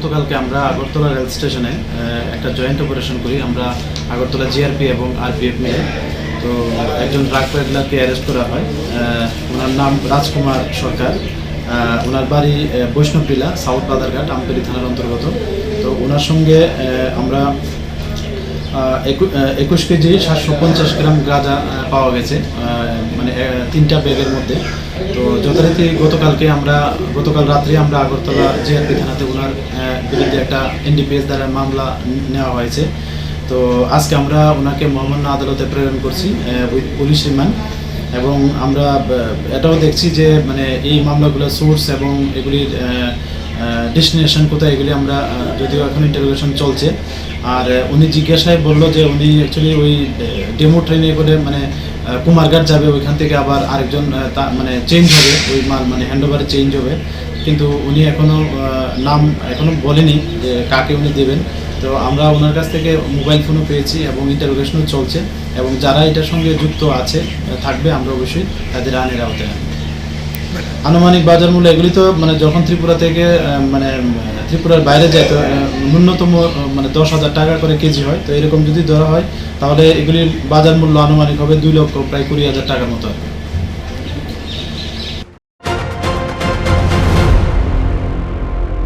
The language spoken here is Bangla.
গতকালকে আমরা আগরতলা রেল স্টেশনে একটা জয়েন্ট অপারেশন করি। আমরা আগরতলা জিআরপি এবং আরপিএফ মিলে। তো একজন ড্রাগ পেডলারকে অ্যারেস্ট করা হয়। ওনার নাম রাজকুমার সরকার। ওনার বাড়ি বৈষ্ণবপিলা সাউথ বাজারঘাট আমতলি থানার অন্তর্গত। তো ওনার সঙ্গে আমরা একুশ কেজি সাতশো পঞ্চাশ গ্রাম গাঁজা পাওয়া গেছে মানে তিনটা ব্যাগের মধ্যে। তো যথারীতি গতকালকে আমরা, গতকাল রাত্রে আমরা আগরতলা জিআরপি থানাতে ওনার বিরুদ্ধে একটা এনডিপিএস দ্বারা মামলা নেওয়া হয়েছে। তো আজকে আমরা ওনাকে মহামান্য আদালতে প্রেরণ করছি উইথ পুলিশ রিমান্ড। এবং আমরা এটাও দেখছি যে মানে এই মামলাগুলোর সোর্স এবং এগুলির ডেস্টিনেশন কোথায় এগুলি আমরা যদিও এখন ইন্টারোগেশন চলছে। আর উনি জিজ্ঞাসায় বলল যে উনি অ্যাকচুয়ালি ওই ডেমো ট্রেনে করে মানে কুমারঘাট যাবে, ওইখান থেকে আবার আরেকজন তা- মানে চেঞ্জ হবে, ওই মাল মানে হ্যান্ড ওভারে চেঞ্জ হবে। কিন্তু উনি এখনও নাম এখনও বলেনি যে কাকে উনি দেবেন। তো আমরা ওনার কাছ থেকে মোবাইল ফোনও পেয়েছি এবং ইন্টারোগেশনও চলছে। এবং যারা এটার সঙ্গে যুক্ত আছে থাকবে, আমরা অবশ্যই তাদের আইনের আওতায়। আনুমানিক বাজার মূল্য এগুলি তো মানে যখন ত্রিপুরা থেকে মানে ত্রিপুরার বাইরে যায়, তো ন্যূনতম মানে দশ হাজার টাকা করে কেজি হয়। তো এরকম যদি ধরা হয়, তাহলে এগুলির বাজার মূল্য আনুমানিক হবে দুই লক্ষ, প্রায় কুড়ি হাজার টাকার মতো।